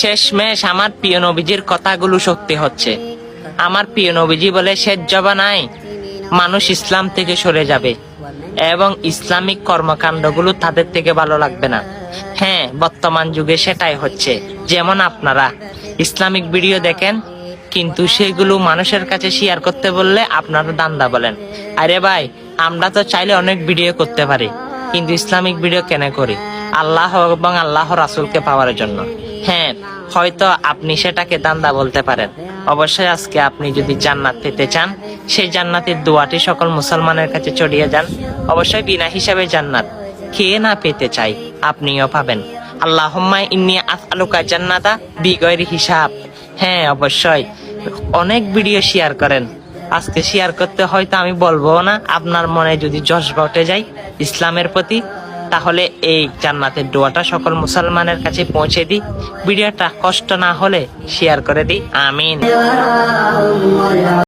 শেষমেশ আমার প্রিয় নবীজির কথাগুলো সত্যি হচ্ছে। আমার প্রিয় নবীজি বলে, শেষ জবা নাই মানুষ ইসলাম থেকে সরে যাবে এবং ইসলামিক কর্মকাণ্ডগুলো তাদের থেকে ভালো লাগবে না। হ্যাঁ বর্তমান যুগে সেটাই হচ্ছে। যেমন আপনারা ইসলামিক ভিডিও দেখেন, কিন্তু সেগুলো মানুষের কাছে শেয়ার করতে বললে আপনারা দান্দা বলেন। আরে ভাই, আমরা তো চাইলে অনেক ভিডিও করতে পারি, কিন্তু ইসলামিক ভিডিও কেন করি? আল্লাহ এবং আল্লাহ রাসুলকে পাওয়ার জন্য। হ্যাঁ হয়তো আপনি সেটাকে দান্দা বলতে পারেন। অবশ্যই আজকে আপনি যদি জান্নাত পেতে চান, সেই জান্নাতের দোয়াটি সকল মুসলমানের কাছে চড়িয়ে যান। অবশ্যই বিনা হিসাবে জান্নাত। কে না পেতে চাই, আপনিও পাবেন। আল্লাহুম্মা ইন্নি আসআলুকা জান্নাতা বিগৈর হিসাব। হ্যাঁ অবশ্যই। অনেক ভিডিও শেয়ার করেন। আজকে শেয়ার করতে হয়তো আমি বলব না, আপনার মনে যদি জজবা উঠে যায় ইসলামের প্রতি তাহলে এই জান্নাতের দোয়াটা সকল মুসলমানের কাছে পৌঁছে দিই। ভিডিওটা কষ্ট না হলে শেয়ার করে দিই। আমিন।